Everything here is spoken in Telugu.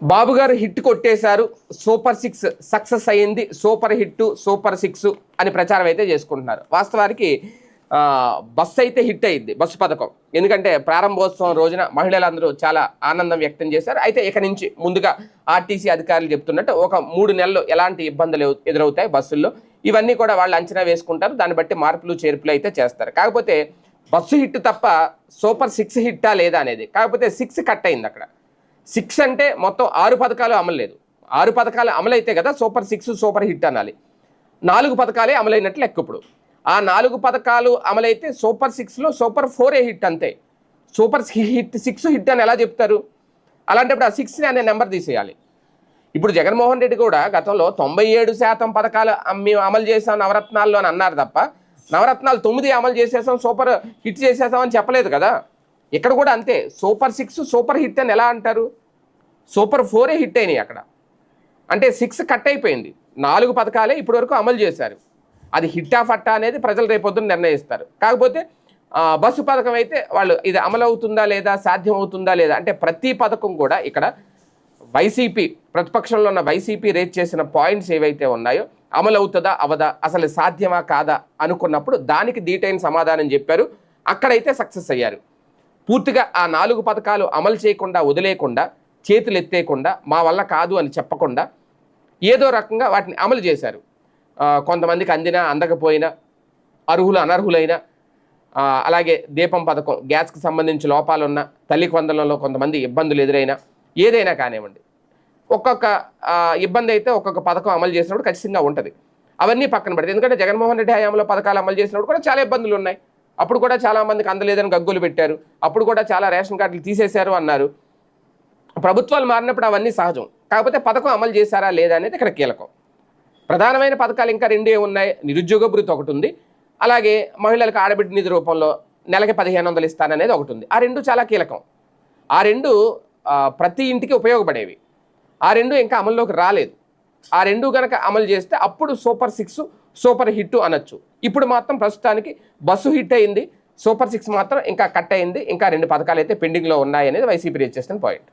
బాబు గారు హిట్ కొట్టేశారు సూపర్ సిక్స్ సక్సెస్ అయ్యింది సూపర్ హిట్ సూపర్ సిక్స్ అని ప్రచారం అయితే చేసుకుంటున్నారు. వాస్తవానికి బస్సు అయితే హిట్ అయింది బస్సు పథకం. ఎందుకంటే ప్రారంభోత్సవం రోజున మహిళలందరూ చాలా ఆనందం వ్యక్తం చేశారు. అయితే ఇక నుంచి ముందుగా ఆర్టీసీ అధికారులు చెప్తున్నట్టు ఒక మూడు నెలలు ఎలాంటి ఇబ్బందులు ఎదురవుతాయి బస్సుల్లో. ఇవన్నీ కూడా వాళ్ళు అంచనా వేసుకుంటారు దాన్ని బట్టి మార్పులు చేర్పులు అయితే చేస్తారు. కాకపోతే బస్సు హిట్ తప్ప సూపర్ సిక్స్ హిట్టా లేదా అనేది? కాకపోతే సిక్స్ కట్ అయింది అక్కడ. సిక్స్ అంటే మొత్తం ఆరు పథకాలు అమలు లేదు. ఆరు పథకాలు అమలైతే కదా సూపర్ సిక్స్ సూపర్ హిట్ అనాలి. నాలుగు పథకాలే అమలైనట్లు లెక్క ఇప్పుడు. ఆ నాలుగు పథకాలు అమలైతే సూపర్ సిక్స్లో సూపర్ ఫోరే హిట్ అంతే. సూపర్ హిట్ సిక్స్ హిట్ అని ఎలా చెప్తారు? అలాంటప్పుడు ఆ సిక్స్ అనే నెంబర్ తీసేయాలి. ఇప్పుడు జగన్మోహన్ రెడ్డి కూడా గతంలో తొంభై ఏడు శాతం పథకాలు మేము అమలు చేసాం నవరత్నాల్లో అని అన్నారు తప్ప నవరత్నాలు తొమ్మిది అమలు చేసేసాం సూపర్ హిట్ చేసేసాం అని చెప్పలేదు కదా. ఇక్కడ కూడా అంతే. సూపర్ సిక్స్ సూపర్ హిట్ అని ఎలా అంటారు? సూపర్ ఫోరే హిట్ అయినాయి అక్కడ. అంటే సిక్స్ కట్ అయిపోయింది. నాలుగు పథకాలే ఇప్పటి వరకు అమలు చేశారు. అది హిట్ ఆఫ్ ఫట్టా అనేది ప్రజలు రేపొద్దున నిర్ణయిస్తారు. కాకపోతే బస్సు పథకం అయితే వాళ్ళు ఇది అమలు అవుతుందా లేదా సాధ్యం అవుతుందా లేదా అంటే ప్రతి పథకం కూడా ఇక్కడ వైసీపీ ప్రతిపక్షంలో ఉన్న వైసీపీ రేట్ చేసిన పాయింట్స్ ఏవైతే ఉన్నాయో అమలు అవుతుందా అవదా అసలు సాధ్యమా కాదా అనుకున్నప్పుడు దానికి డీటైన్ సమాధానం చెప్పారు. అక్కడైతే సక్సెస్ అయ్యారు. పూర్తిగా ఆ నాలుగు పథకాలు అమలు చేయకుండా వదిలేయకుండా చేతులు ఎత్తేయకుండా మా వల్ల కాదు అని చెప్పకుండా ఏదో రకంగా వాటిని అమలు చేశారు. కొంతమందికి అందినా అందకపోయినా అర్హులు అనర్హులైన అలాగే దీపం పథకం గ్యాస్కి సంబంధించి లోపాలున్న తల్లి కొందలలో కొంతమంది ఇబ్బందులు ఎదురైనా ఏదైనా కానివ్వండి. ఒక్కొక్క ఇబ్బంది అయితే ఒక్కొక్క పథకం అమలు చేసినప్పుడు ఖచ్చితంగా ఉంటుంది. అవన్నీ పక్కన పెడితే ఎందుకంటే జగన్మోహన్ రెడ్డి హయాంలో పథకాలు అమలు చేసినప్పుడు కూడా చాలా ఇబ్బందులు ఉన్నాయి. అప్పుడు కూడా చాలామందికి అందలేదని గగ్గులు పెట్టారు. అప్పుడు కూడా చాలా రేషన్ కార్డులు తీసేశారు అన్నారు. ప్రభుత్వాలు మారినప్పుడు అవన్నీ సహజం. కాకపోతే పథకం అమలు చేశారా లేదా అనేది ఇక్కడ కీలకం. ప్రధానమైన పథకాలు ఇంకా రెండే ఉన్నాయి. నిరుద్యోగ భృతి ఒకటి ఉంది. అలాగే మహిళలకు ఆడబిడ్డ నిధి రూపంలో నెలకి పదిహేను వందలు ఇస్తాననేది ఒకటి ఉంది. ఆ రెండు చాలా కీలకం. ఆ రెండు ప్రతి ఇంటికి ఉపయోగపడేవి. ఆ రెండు ఇంకా అమల్లోకి రాలేదు. ఆ రెండు కనుక అమలు చేస్తే అప్పుడు సూపర్ సిక్స్ సూపర్ హిట్ అనొచ్చు. ఇప్పుడు మాత్రం ప్రస్తుతానికి బస్సు హిట్ అయింది. సూపర్ సిక్స్ మాత్రం ఇంకా కట్ అయింది. ఇంకా రెండు పథకాలు అయితే పెండింగ్లో ఉన్నాయి అనేది వైసీపీ రీచ్ చేసిన పాయింట్.